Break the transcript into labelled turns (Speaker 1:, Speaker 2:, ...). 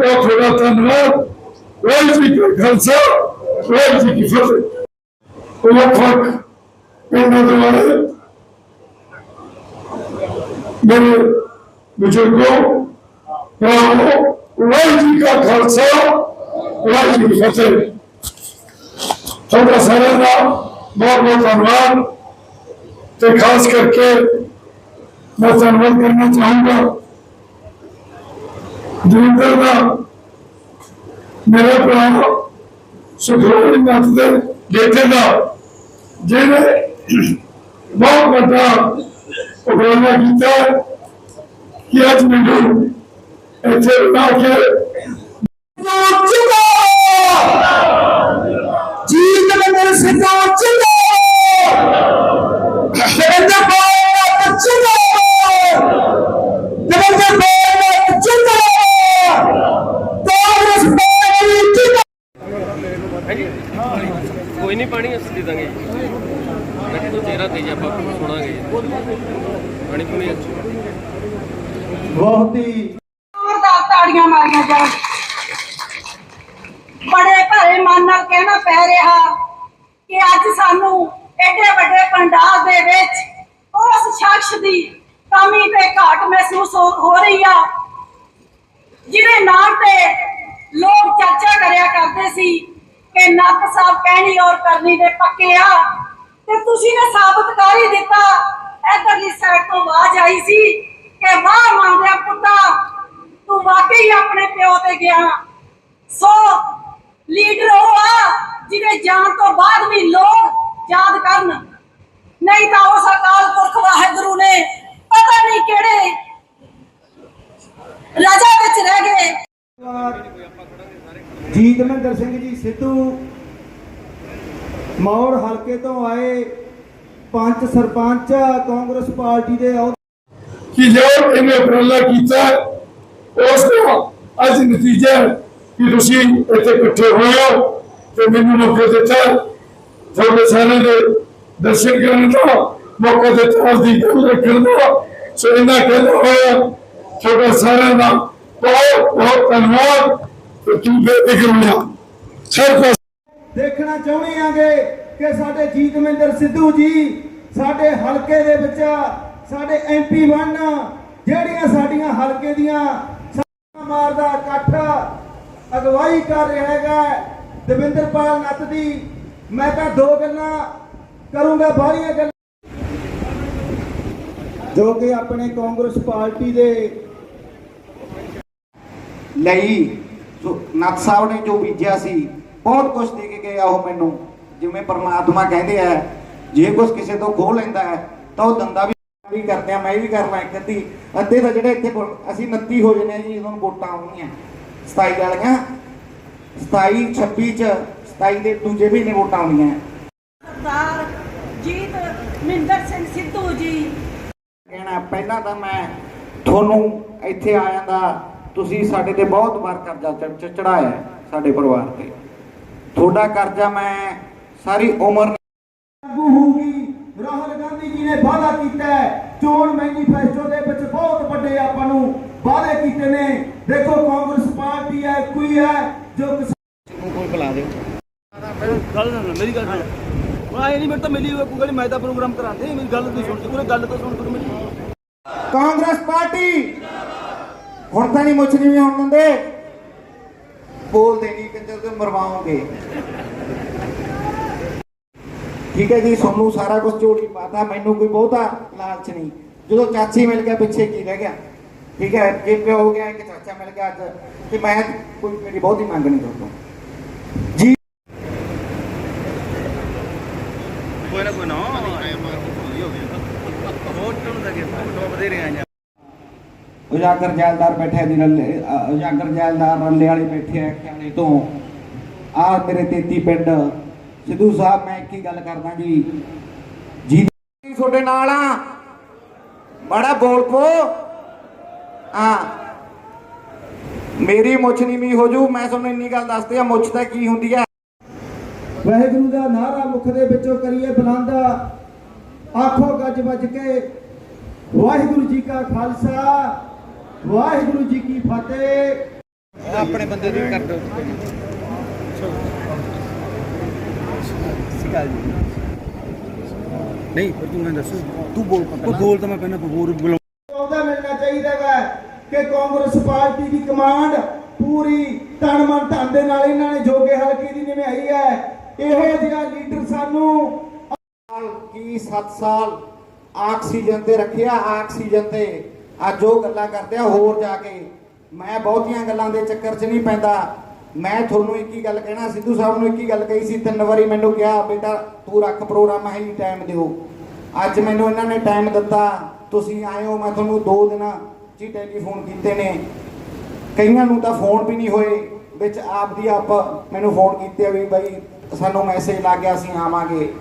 Speaker 1: ਤੁਹਾਡਾ ਧੰਨਵਾਦ ਵਾਹਿਗੁਰੂ ਜੀ ਕਾ ਖਾਲਸਾ ਵਾਹਿਗੁਰੂ ਜੀ ਕੀ ਫਤਿਹ ਉਹ ਵੱਖ ਪਿੰਡਾਂ ਦੇ ਵਾਲੇ ਮੇਰੇ ਬਜ਼ੁਰਗੋ ਭਰਾਵੋ ਵਾਹਿਗੁਰੂ ਜੀ ਕਾ ਖਾਲਸਾ ਵਾਹਿਗੁਰੂ ਜੀ ਕੀ ਫਤਿਹ ਤੁਹਾਡਾ ਸਾਰਿਆਂ ਦਾ ਬਹੁਤ ਬਹੁਤ ਧੰਨਵਾਦ ਤੇ ਖਾਸ ਕਰਕੇ ਮੈਂ ਧੰਨਵਾਦ ਕਰਨਾ ਚਾਹੂੰਗਾ ਦਵਿੰਦਰ ਦਾ ਮੇਰੇ ਭਰਾ ਸੁਖਰਾਜ ਨਾਥ ਦੇ ਬੇਟੇ ਦਾ ਜਿਹਨੇ ਬਹੁਤ ਵੱਡਾ ਉਪਰਾਲਾ ਕੀਤਾ ਹੈ ਕਿ ਅੱਜ ਮੈਨੂੰ ਇੱਥੇ ਬਣਾ ਕੇ
Speaker 2: ਜੀਤ ਮੇਰੇ ਸਿੱਧਾ ਚੁੱਲੋ ਨਰਿੰਦਰ ਬਾਬਾ ਚੁੱਲੋ ਨਰਿੰਦਰ ਬਾਬਾ ਚੁੱਲੋ ਕਾਂਗਰਸ ਪਾਰਟੀ ਚੁੱਲੋ
Speaker 3: ਕੋਈ ਨਹੀਂ ਪਾਣੀ ਅਸੀਂ ਦੇ ਦਾਂਗੇ ਮੈਂ ਤੋਂ ਤੇਰਾ ਤੇ ਆਪਾਂ ਸੁਣਾਂਗੇ ਪਾਣੀ ਪੂਣੀ
Speaker 2: ਬਹੁਤ ਹੀ
Speaker 4: ਜ਼ੋਰਦਾਰ ਤਾੜੀਆਂ ਮਾਰੀਆਂ ਜਾਣ। ਬੜੇ ਭਰੇ ਮਨ ਨਾਲ ਕਹਿਣਾ ਪੈ ਰਿਹਾ ਕਿ ਅੱਜ ਸਾਨੂੰ ਐਡੇ ਵੱਡੇ ਪੰਡਾਲ ਦੇ ਵਿੱਚ ਉਸ ਸ਼ਖਸ ਦੀ ਕਮੀ ਤੇ ਘਾਟ ਮਹਿਸੂਸ ਹੋ ਹੋ ਰਹੀ ਆ। ਜਿਹਦੇ ਨਾਮ ਤੇ ਲੋਕ ਚਰਚਾ ਕਰਿਆ ਕਰਦੇ ਸੀ ਕਿ ਨੱਕ ਸਾਹਿਬ ਕਹਿਣੀ ਔਰ ਕਰਨੀ ਦੇ ਪੱਕੇ ਆ। ਤੇ ਤੁਸੀਂ ਨੇ ਸਾਬਤ ਕਰ ਹੀ ਦਿੱਤਾ ਇਧਰਲੀ ਸਾਈਡ ਤੋਂ ਆਵਾਜ਼ ਆਈ ਸੀ ਕਿ ਵਾਹ ਮੰਗਿਆ ਪੁੱਤਾ, ਤੂੰ ਵਾਕਈ ਆਪਣੇ ਪਿਓ ਤੇ ਗਿਆ। ਸੋ, ਲੀਡਰ ਉਹ ਆ ਜਿਹਦੇ ਜਾਣ ਤੋਂ ਬਾਅਦ ਵੀ ਲੋਕ ਯਾਦ ਕਰਨ। ਨਹੀਂ ਤਾਂ ਉਸ ਅਕਾਲ ਪੁਰਖ ਵਾਹਿਗੁਰੂ ਨੇ ਪਤਾ ਨਹੀਂ ਕਿਹੜੇ ਰਾਜਾ ਵਿੱਚ ਰਹਿ ਗਏ।
Speaker 2: ਜੀਤ ਮਹਿੰਦਰ ਸਿੰਘ ਜੀ ਸਿੱਧੂ ਮੌੜ ਹਲਕੇ ਤੋਂ ਆਏ। ਪੰਚ ਸਰਪੰਚ ਕਾਂਗਰਸ ਪਾਰਟੀ ਦੇ
Speaker 1: ਕਿ ਜੋ ਇਹਨੇ ਉਪਰਾਲਾ ਕੀਤਾ ਉਸ ਦਾ ਅੱਜ ਨਤੀਜਾ ਕਿ ਤੁਸੀਂ ਇੱਥੇ ਇਕੱਠੇ ਹੋਏ ਹੋ ਤੇ ਮੈਨੂੰ ਮੌਕਾ ਦਿੱਤਾ। ਤੁਹਾਡੇ ਸਾਰਿਆਂ ਦੇ ਦਰਸ਼ਨ ਕਰਨ ਦਾ ਮੌਕਾ ਦਿੱਤਾ ਉਸ ਦੀ ਗੱਲ ਰੱਖਣ ਦਾ। ਸੋ ਇਹਨਾਂ ਕਹਿੰਦਾ ਹੋਇਆ ਤੁਹਾਡਾ ਸਾਰਿਆਂ ਦਾ ਬਹੁਤ ਬਹੁਤ ਧੰਨਵਾਦ ਤੇ ਤੂੰ ਬੇਫਿਕਰ
Speaker 2: ਦੇਖਣਾ ਚਾਹੁੰਦੇ ਆਂਗੇ। ਕਿ ਸਾਡੇ ਜੀਤ ਸਿੱਧੂ ਜੀ, ਸਾਡੇ ਹਲਕੇ ਦੇ ਵਿੱਚ ਸਾਡੇ ਐਮਪੀ ਬਣ, ਜਿਹੜੀਆਂ ਸਾਡੀਆਂ ਹਲਕੇ ਦੀਆਂ ਸਾਡਾ ਮਾਰਦਾ, ਇਕੱਠ ਅਗਵਾਈ ਕਰ ਰਿਹਾ ਹੈਗਾ ਦਵਿੰਦਰਪਾਲ ਨੱਤ ਦੀ। ਮੈਂ ਤਾਂ ਦੋ ਗੱਲਾਂ ਕਰੂੰਗਾ, ਬਾਹਰੀਆਂ ਗੱਲਾਂ। ਜੋ ਕਿ ਆਪਣੇ ਕਾਂਗਰਸ ਪਾਰਟੀ ਦੇ
Speaker 5: ਲਈ ਸੋ ਨੱਥ ਸਾਹਿਬ ਨੇ ਜੋ ਬੀਜਿਆ ਸੀ, ਬਹੁਤ ਕੁਝ ਦੇ ਕੇ ਆ ਉਹ ਮੈਨੂੰ। ਜਿਵੇਂ ਪਰਮਾਤਮਾ ਕਹਿੰਦੇ ਆ ਜੇ ਕੁਝ ਕਿਸੇ ਤੋਂ ਖੋਹ ਲੈਂਦਾ ਹੈ ਤਾਂ ਉਹ ਦੰਦਾ ਵੀ ਵੀ ਕਰਦੇ ਆ ਮੈਂ ਵੀ ਕਰਨਾ ਇੱਕ ਅੱਧੀ ਅੱਧੇ ਤਾਂ ਜਿਹੜੇ ਇੱਥੇ ਅਸੀਂ 29 ਹੋ ਜਨੇ ਜੀ ਜਦੋਂ ਵੋਟਾਂ ਆਉਣੀਆਂ। 27 ਵਾਲੀਆਂ। 27 26 ਚ 27 ਦੇ ਦੂਜੇ ਮਹੀਨੇ ਵੋਟਾਂ ਆਉਣੀਆਂ
Speaker 4: ਸਰਦਾਰ ਜੀਤ ਮਹਿੰਦਰ ਸਿੰਘ ਸਿੱਧੂ ਜੀ।
Speaker 5: ਕਹਿਣਾ ਪਹਿਲਾਂ ਤਾਂ ਮੈਂ ਤੁਹਾਨੂੰ ਇੱਥੇ ਆ ਜਾਂਦਾ ਤੁਸੀਂ ਸਾਡੇ ਤੇ ਬਹੁਤ ਵਾਰ ਕਰਜ਼ਾ ਚੜ- ਚੜਾਇਆ ਸਾਡੇ ਪਰਿਵਾਰ ਤੇ। ਤੁਹਾਡਾ ਕਰਜ਼ਾ ਮੈਂ ਸਾਰੀ ਉਮਰ
Speaker 2: ਲਾਗੂ ਹੋਊਗੀ। ਰਾਹੁਲ ਗਾਂਧੀ ਜੀ ਨੇ ਵਾਅਦਾ ਕੀਤਾ ਹੈ। ਚੋਣ ਮੈਨੀਫੈਸਟੋ ਦੇ ਵਿੱਚ ਬਹੁਤ ਵੱਡੇ ਆਪਾਂ ਨੂੰ ਵਾਅਦੇ ਕੀਤੇ ਨੇ। ਦੇਖੋ ਕਾਂਗਰਸ ਪਾਰਟੀ ਹੈ ਕੋਈ ਹੈ ਜੋ ਕਿਸਾਨ
Speaker 5: ਕੋਈ ਬੁਲਾ ਦਿਓ
Speaker 6: ਗੱਲ ਨਾ ਮੇਰੀ ਗੱਲ ਸੁਣ। ਉਹ ਆਏ ਨਹੀਂ ਮੇਰੇ ਤਾਂ ਮਿਲੀ ਹੋਈ ਕੋਈ ਗੱਲ ਨੀ, ਮੈਂ ਤਾਂ ਪ੍ਰੋਗਰਾਮ ਕਰਾਂਦੇ ਮੇਰੀ ਗੱਲ ਨਹੀਂ ਸੁਣਦੀ ਪੂਰੇ ਗੱਲ ਤਾਂ ਸੁਣ ਤੂੰ ਮੇਰੀ
Speaker 5: ਕਾਂਗਰਸ ਪਾਰਟੀ ਹੁਣ ਤਾਂ ਨਹੀਂ ਮੁੱਛ ਨਹੀਂ ਆਉਣ ਦਿੰਦੇ। ਬੋਲਦੇ ਨਹੀਂ ਕਿਤੇ ਤੇ ਮਰਵਾਉਂਗੇ। ਠੀਕ ਹੈ ਜੀ ਤੁਹਾਨੂੰ ਸਾਰਾ ਕੁਝ ਝੋਲੀ ਪਾਤਾ ਮੈਨੂੰ ਕੋਈ ਬਹੁਤਾ ਲਾਲਚ ਨਹੀਂ। ਜਦੋਂ ਚਾਚੀ ਮਿਲ ਗਿਆ ਪਿੱਛੇ ਕੀ ਰਹਿ ਗਿਆ? ਠੀਕ ਹੈ ਜੇ ਪਿਓ ਹੋ ਗਿਆ ਕਿ ਚਾਚਾ ਮਿਲ ਗਿਆ ਅੱਜ ਤੇ ਮੈਂ ਕੋਈ ਮੇਰੀ ਬਹੁਤੀ ਮੰਗ ਨਹੀਂ ਤੁਹਾਡਾ ਜੀ।
Speaker 6: ਕੋਈ ਨਾ ਕੋਈ ਨਾ ਕੇ
Speaker 5: ਉਜਾਗਰ ਜੈਲਦਾਰ ਬੈਠੇ ਦੀ ਰੱਲੇ ਉਜਾਗਰ ਜੈਲਦਾਰ ਰੱਲੇ ਵਾਲੇ ਬੈਠੇ ਆ ਖਿਆਣੇ ਤੋਂ। ਆ ਮੇਰੇ 33 ਪਿੰਡ ਸਿੱਧੂ ਸਾਹਿਬ ਮੈਂ ਇੱਕ ਹੀ ਗੱਲ ਕਰਦਾ ਜੀ। ਜੀ ਤੁਹਾਡੇ ਨਾਲ ਆ। ਬੜਾ ਬੋਲ ਪੋ ਆ। ਮੇਰੀ ਮੁੱਛ ਨੀਵੀਂ ਹੋ ਜੂ। ਮੈਂ ਤੁਹਾਨੂੰ ਇੰਨੀ ਗੱਲ ਦੱਸਦੀ ਆ ਮੁੱਛ ਤਾਂ ਕੀ ਹੁੰਦੀ ਆ।
Speaker 2: ਵਾਹਿਗੁਰੂ ਦਾ ਨਾਰਾ ਮੁਖ ਦੇ ਵਿੱਚੋਂ ਕਰੀਏ ਬੁਲੰਦ। ਆਖੋ ਗੱਜ ਵੱਜ ਕੇ ਵਾਹਿਗੁਰੂ ਜੀ ਕਾ ਖਾਲਸਾ ਵਾਹਿਗੁਰੂ ਜੀ ਕੀ ਫਤਿਹ।
Speaker 6: ਆਪਣੇ ਬੰਦੇ ਦੀ ਕਰ ਜੀ। ਨਹੀਂ ਪਰ ਤੂੰ ਮੈਂ ਦੱਸ। ਤੂੰ ਬੋਲ ਤੂੰ ਬੋਲ ਤਾਂ ਮੈਂ ਪਹਿਲਾਂ ਹੋਰ ਬੁਲਾ
Speaker 2: ਉਹਦਾ ਮਿਲਣਾ ਚਾਹੀਦਾ ਹੈ ਕਿ ਕਾਂਗਰਸ ਪਾਰਟੀ ਦੀ ਕਮਾਂਡ ਪੂਰੀ ਤਨ ਮਨ ਧਨ ਦੇ ਨਾਲ ਇਹਨਾਂ ਨੇ ਜੋਗੇ ਹਲਕੇ ਦੀ ਨਿਭਾਈ ਹੈ। ਇਹੋ ਜਿਹਾ ਲੀਡਰ ਸਾਨੂੰ
Speaker 5: ਕੀ 7 ਸਾਲ ਆਕਸੀਜਨ ਤੇ ਰੱਖਿਆ ਆਕਸੀਜਨ ਤੇ ਅੱਜ ਉਹ ਗੱਲਾਂ ਕਰਦੇ ਆ ਹੋਰ ਜਾ ਕੇ। ਮੈਂ ਬਹੁਤੀਆਂ ਗੱਲਾਂ ਦੇ ਚੱਕਰ 'ਚ ਨਹੀਂ ਪੈਂਦਾ। ਮੈਂ ਤੁਹਾਨੂੰ ਇੱਕ ਹੀ ਗੱਲ ਕਹਿਣਾ, ਸਿੱਧੂ ਸਾਹਿਬ ਨੂੰ ਇੱਕ ਹੀ ਗੱਲ ਕਹੀ ਸੀ, ਤਿੰਨ ਵਾਰੀ ਮੈਨੂੰ ਕਿਹਾ, ਬੇਟਾ ਤੂੰ ਰੱਖ ਪ੍ਰੋਗਰਾਮ ਹੈ ਹੀ ਟਾਈਮ ਦਿਓ। ਅੱਜ ਮੈਨੂੰ ਇਹਨਾਂ ਨੇ ਟਾਈਮ ਦਿੱਤਾ, ਤੁਸੀਂ ਆਏ ਹੋ, ਮੈਂ ਤੁਹਾਨੂੰ ਦੋ ਦਿਨਾਂ 'ਚ ਟੈਲੀਫੋਨ ਕੀਤੇ ਨੇ। ਕਈਆਂ ਨੂੰ ਤਾਂ ਫੋਨ ਵੀ ਨਹੀਂ ਹੋਏ, ਵਿੱਚ ਆਪ ਦੀ ਆਪ ਮੈਨੂੰ ਫੋਨ ਕੀਤੇ ਵੀ ਬਾਈ ਸਾਨੂੰ ਮੈਸੇਜ ਲੱਗ ਗਿਆ, ਅਸੀਂ ਆਵਾਂਗੇ।